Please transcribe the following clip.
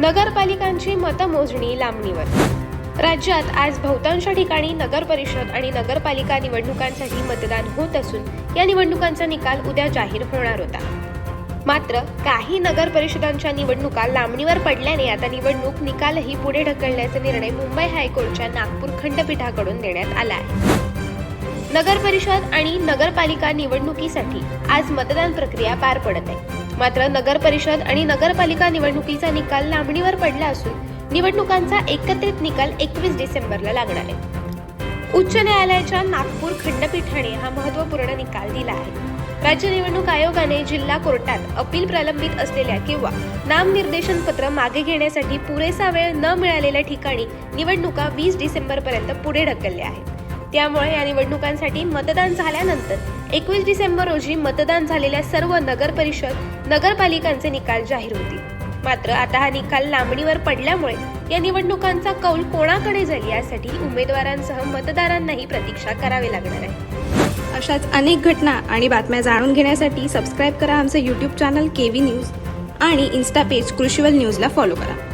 नगरपालिकांची मतमोजणी लांबणीवर. राज्यात आज बहुतांश ठिकाणी नगर परिषद आणि नगरपालिका निवडणुकांसाठी मतदान होत असून या निवडणुकांचा निकाल उद्या जाहीर होणार होता. मात्र काही नगर परिषदांच्या निवडणुका लांबणीवर पडल्याने आता निवडणूक निकालही पुढे ढकलण्याचा निर्णय मुंबई हायकोर्टच्या नागपूर खंडपीठाकडून देण्यात आला आहे. नगर परिषद आणि नगरपालिका निवडणुकीसाठी आज मतदान प्रक्रिया पार पडत आहे. मात्र नगर परिषद आणि नगरपालिका निवडणुकीचा निकाल लांबणीवर पडला असून निवडणुकांचा एकत्रित निकाल एकवीस डिसेंबरला लागणार आहे. उच्च न्यायालयाच्या नागपूर खंडपीठाने हा महत्त्वपूर्ण निकाल दिला आहे. राज्य निवडणूक आयोगाने जिल्हा कोर्टात अपील प्रलंबित असलेल्या किंवा नामनिर्देशन पत्र मागे घेण्यासाठी पुरेसा वेळ न मिळालेल्या ठिकाणी निवडणुका वीस डिसेंबर पर्यंत पुढे ढकलल्या आहेत. त्यामुळे या निवडणुकांसाठी मतदान झाल्यानंतर एकवीस डिसेंबर रोजी मतदान झालेल्या सर्व नगर परिषद नगरपालिकांचे निकाल जाहीर होतील. मात्र आता हा निकाल लांबणीवर पडल्यामुळे या निवडणुकांचा कौल कोणाकडे जाईल यासाठी उमेदवारांसह मतदारांनाही प्रतीक्षा करावी लागणार आहे. अशाच अनेक घटना आणि बातम्या जाणून घेण्यासाठी सबस्क्राईब करा आमचं YouTube channel K V news आणि इन्स्टा पेज कृषीवल न्यूजला फॉलो करा.